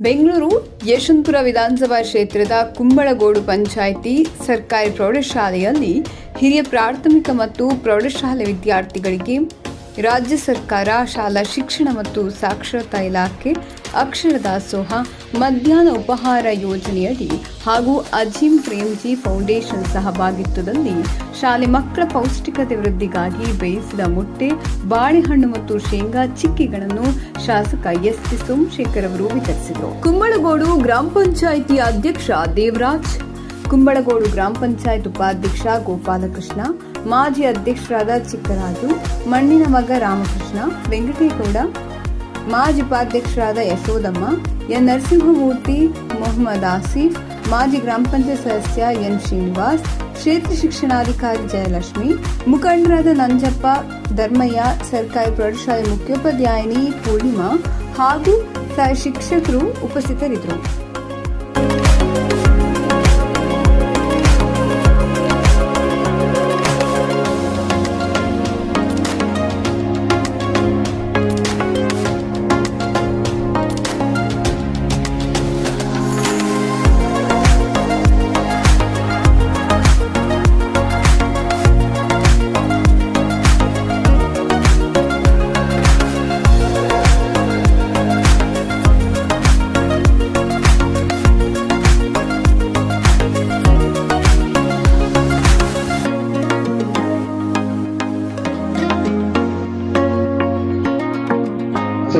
ಬೆಂಗಳೂರು ಯಶವಂತಪುರ ವಿಧಾನಸಭಾ ಕ್ಷೇತ್ರದ ಕುಂಬಳಗೋಡು ಪಂಚಾಯಿತಿ ಸರ್ಕಾರಿ ಪ್ರೌಢಶಾಲೆಯಲ್ಲಿ ಹಿರಿಯ ಪ್ರಾಥಮಿಕ ಮತ್ತು ಪ್ರೌಢಶಾಲೆ ವಿದ್ಯಾರ್ಥಿಗಳಿಗೆ ರಾಜ್ಯ ಸರ್ಕಾರ ಶಾಲಾ ಶಿಕ್ಷಣ ಮತ್ತು ಸಾಕ್ಷರತಾ ಇಲಾಖೆ ಅಕ್ಷರ ದಾಸೋಹ ಮಧ್ಯಾಹ್ನ ಉಪಹಾರ ಯೋಜನೆಯಡಿ ಹಾಗೂ ಅಜೀಂ ಪ್ರೇಮ್ಜಿ ಫೌಂಡೇಶನ್ ಸಹಭಾಗಿತ್ವದಲ್ಲಿ ಶಾಲೆ ಮಕ್ಕಳ ಪೌಷ್ಟಿಕತೆ ವೃದ್ಧಿಗಾಗಿ ಬೇಯಿಸಿದ ಮೊಟ್ಟೆ, ಬಾಳೆಹಣ್ಣು ಮತ್ತು ಶೇಂಗಾ ಚಿಕ್ಕಿಗಳನ್ನು ಶಾಸಕ ಎಸ್ ಪಿ ಸೋಮಶೇಖರ್ ಅವರು ವಿತರಿಸಿದರು. ಕುಂಬಳಗೋಡು ಗ್ರಾಮ ಪಂಚಾಯಿತಿ ಅಧ್ಯಕ್ಷ ದೇವರಾಜ್, ಕುಂಬಳಗೋಡು ಗ್ರಾಮ ಪಂಚಾಯತ್ ಉಪಾಧ್ಯಕ್ಷ ಗೋಪಾಲಕೃಷ್ಣ, ಮಾಜಿ ಅಧ್ಯಕ್ಷರಾದ ಚಿಕ್ಕರಾಜು, ಮಣ್ಣಿನ ಮಗ ರಾಮಕೃಷ್ಣ, ವೆಂಕಟೇಗೌಡ ಮಾಜಿ ಉಪಾಧ್ಯಕ್ಷರಾದ ಯಶೋದಮ್ಮ, ಎನ್. ನರಸಿಂಹಮೂರ್ತಿ, ಮೊಹಮ್ಮದ್ ಆಸಿಫ್, ಮಾಜಿ ಗ್ರಾಮ ಪಂಚಾಯತ್ ಸದಸ್ಯ ಎನ್. ಶ್ರೀನಿವಾಸ್, ಕ್ಷೇತ್ರ ಶಿಕ್ಷಣಾಧಿಕಾರಿ ಜಯಲಕ್ಷ್ಮಿ, ಮುಖಂಡರಾದ ನಂಜಪ್ಪ, ಧರ್ಮಯ್ಯ, ಸರ್ಕಾರಿ ಪ್ರೌಢಶಾಲೆ ಮುಖ್ಯೋಪಾಧ್ಯಾಯಿನಿ ಪೂರ್ಣಿಮಾ ಹಾಗೂ ಸಹ ಶಿಕ್ಷಕರು ಉಪಸ್ಥಿತರಿದ್ದರು.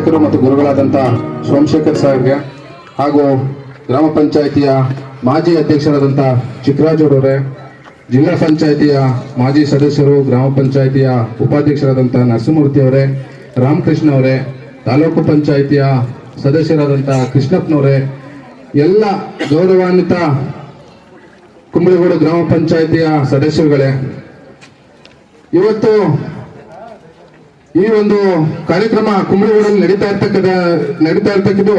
ಶಿಕ್ಷಕರು ಮತ್ತು ಗುರುಗಳಾದಂಥ ಸೋಮಶೇಖರ್ ಸಾಹೇಬ್ಗೆ ಹಾಗೂ ಗ್ರಾಮ ಪಂಚಾಯಿತಿಯ ಮಾಜಿ ಅಧ್ಯಕ್ಷರಾದಂಥ ಚಿಕ್ಕರಾಜರವರೇ ಜಿಲ್ಲಾ ಪಂಚಾಯಿತಿಯ ಮಾಜಿ ಸದಸ್ಯರು, ಗ್ರಾಮ ಪಂಚಾಯಿತಿಯ ಉಪಾಧ್ಯಕ್ಷರಾದಂಥ ನರಸಿಂಹಮೂರ್ತಿ ಅವರೇ, ರಾಮಕೃಷ್ಣ ಅವರೇ, ತಾಲೂಕು ಪಂಚಾಯಿತಿಯ ಸದಸ್ಯರಾದಂಥ ಕೃಷ್ಣಪ್ಪನವರೇ, ಎಲ್ಲ ಗೌರವಾನ್ವಿತ ಕುಂಬಳಗೋಡು ಗ್ರಾಮ ಪಂಚಾಯಿತಿಯ ಸದಸ್ಯರುಗಳೇ, ಇವತ್ತು ಈ ಒಂದು ಕಾರ್ಯಕ್ರಮ ಕುಂಬಳಗೂಡಲ್ಲಿ ನಡೀತಾ ಇರ್ತಕ್ಕಂಥ, ನಡೀತಾ ಇರ್ತಕ್ಕದ್ದು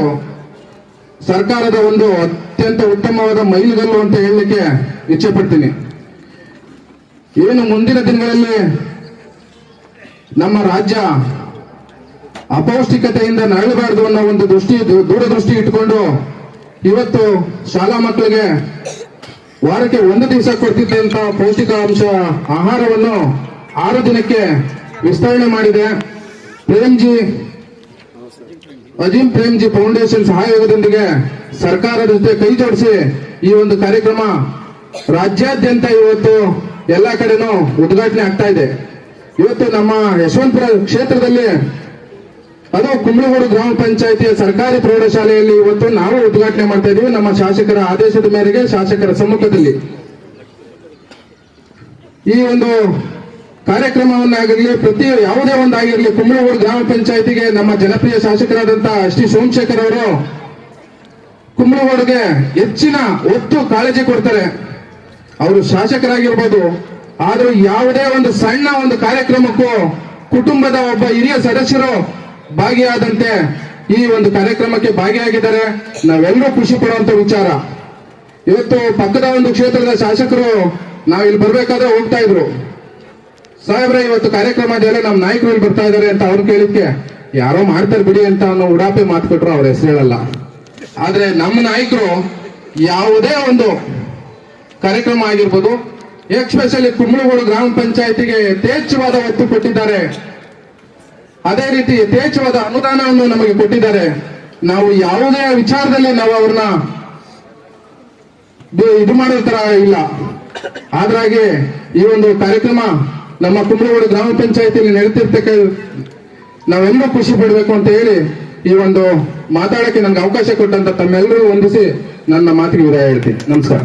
ಸರ್ಕಾರದ ಒಂದು ಅತ್ಯಂತ ಉತ್ತಮವಾದ ಮೈಲುಗಲ್ಲು ಅಂತ ಹೇಳಲಿಕ್ಕೆ ಇಚ್ಛೆ ಪಡ್ತೀನಿ. ಏನು ಮುಂದಿನ ದಿನಗಳಲ್ಲಿ ನಮ್ಮ ರಾಜ್ಯ ಅಪೌಷ್ಟಿಕತೆಯಿಂದ ನರಳಬಾರದು ಅನ್ನೋ ಒಂದು ದೃಷ್ಟಿ, ದೂರದೃಷ್ಟಿ ಇಟ್ಕೊಂಡು ಇವತ್ತು ಶಾಲಾ ಮಕ್ಕಳಿಗೆ ವಾರಕ್ಕೆ ಒಂದು ದಿವಸ ಕೊಡ್ತಿದ್ದಂತ ಪೌಷ್ಟಿಕಾಂಶ ಆಹಾರವನ್ನು ಆರು ದಿನಕ್ಕೆ ವಿಸ್ತರಣೆ ಮಾಡಿದೆ. ಪ್ರೇಮ್ಜಿ, ಅಜೀಂ ಪ್ರೇಮ್ಜಿ ಫೌಂಡೇಶನ್ ಸಹಯೋಗದೊಂದಿಗೆ ಸರ್ಕಾರದ ಜೊತೆ ಕೈ ಜೋಡಿಸಿ ಈ ಒಂದು ಕಾರ್ಯಕ್ರಮ ರಾಜ್ಯಾದ್ಯಂತ ಇವತ್ತು ಎಲ್ಲ ಕಡೆನೂ ಉದ್ಘಾಟನೆ ಆಗ್ತಾ ಇದೆ. ಇವತ್ತು ನಮ್ಮ ಯಶವಂತಪುರ ಕ್ಷೇತ್ರದಲ್ಲಿ ಅದು ಕುಂಬಳಗೋಡು ಗ್ರಾಮ ಪಂಚಾಯತಿಯ ಸರ್ಕಾರಿ ಪ್ರೌಢಶಾಲೆಯಲ್ಲಿ ಇವತ್ತು ನಾವು ಉದ್ಘಾಟನೆ ಮಾಡ್ತಾ ಇದೀವಿ. ನಮ್ಮ ಶಾಸಕರ ಆದೇಶದ ಮೇರೆಗೆ ಶಾಸಕರ ಸಮ್ಮುಖದಲ್ಲಿ. ಈ ಒಂದು ಕಾರ್ಯಕ್ರಮವನ್ನಾಗಿರಲಿ, ಪ್ರತಿ ಯಾವುದೇ ಒಂದಾಗಿರಲಿ, ಕುಂಬಳೂರು ಗ್ರಾಮ ಪಂಚಾಯತಿಗೆ ನಮ್ಮ ಜನಪ್ರಿಯ ಶಾಸಕರಾದಂತಹ ಎಸ್ ಟಿ ಸೋಮಶೇಖರ್ ಅವರು ಕುಂಬಳಗೋಡುಗೆ ಹೆಚ್ಚಿನ ಒತ್ತು ಕಾಳಜಿ ಕೊಡ್ತಾರೆ. ಅವರು ಶಾಸಕರಾಗಿರ್ಬೋದು, ಆದ್ರೂ ಯಾವುದೇ ಒಂದು ಸಣ್ಣ ಒಂದು ಕಾರ್ಯಕ್ರಮಕ್ಕೂ ಕುಟುಂಬದ ಒಬ್ಬ ಹಿರಿಯ ಸದಸ್ಯರು ಭಾಗಿಯಾದಂತೆ ಈ ಒಂದು ಕಾರ್ಯಕ್ರಮಕ್ಕೆ ಭಾಗಿಯಾಗಿದ್ದಾರೆ. ನಾವೆಲ್ಲರೂ ಖುಷಿ ಪಡುವಂತ ವಿಚಾರ. ಇವತ್ತು ಪಕ್ಕದ ಒಂದು ಕ್ಷೇತ್ರದ ಶಾಸಕರು ನಾವು ಇಲ್ಲಿ ಬರ್ಬೇಕಾದ್ರೆ ಹೋಗ್ತಾ ಇದ್ರು. ಸಾಹೇಬ್ರೆ, ಇವತ್ತು ಕಾರ್ಯಕ್ರಮ ನಮ್ಮ ನಾಯಕರು ಬರ್ತಾ ಇದಾರೆ ಅಂತ ಅವ್ರು ಕೇಳಿದ್ಕೆ, ಯಾರೋ ಮಾಡ್ತಾರೆ ಬಿಡಿ ಅಂತ ಅನ್ನೋ ಉಡಾಪೆ ಮಾತು ಕೊಟ್ರು ಅವ್ರ ಹೆಸರು ಹೇಳಲ್ಲ. ಆದ್ರೆ ನಮ್ಮ ನಾಯಕರು ಯಾವುದೇ ಒಂದು ಕಾರ್ಯಕ್ರಮ ಆಗಿರ್ಬೋದು ಎಕ್ಸ್ಪೆಷಲಿ ಕುಂಬಳಗೋಡು ಗ್ರಾಮ ಪಂಚಾಯತಿಗೆ ಯಥೇಚ್ಛವಾದ ಒತ್ತು ಕೊಟ್ಟಿದ್ದಾರೆ. ಅದೇ ರೀತಿ ಯಥೇಚ್ಛವಾದ ಅನುದಾನವನ್ನು ನಮಗೆ ಕೊಟ್ಟಿದ್ದಾರೆ. ನಾವು ಯಾವುದೇ ವಿಚಾರದಲ್ಲಿ ನಾವು ಅವ್ರನ್ನ ಇದು ಮಾಡೋ ತರ ಇಲ್ಲ. ಆದ್ರಾಗೆ ಈ ಒಂದು ಕಾರ್ಯಕ್ರಮ ನಮ್ಮ ಕುಂಬ್ರಗೋಡು ಗ್ರಾಮ ಪಂಚಾಯತಿಯಲ್ಲಿ ನಡೀತಿರ್ತಕ್ಕ ನಾವೆಲ್ಲರೂ ಖುಷಿ ಪಡಬೇಕು ಅಂತ ಹೇಳಿ ಈ ಒಂದು ಮಾತಾಡಕ್ಕೆ ನನಗೆ ಅವಕಾಶ ಕೊಟ್ಟಂತ ತಮ್ಮೆಲ್ಲರೂ ವಂದಿಸಿ ನನ್ನ ಮಾತಿಗೆ ವಿದಾಯ ಹೇಳ್ತೀನಿ. ನಮಸ್ಕಾರ.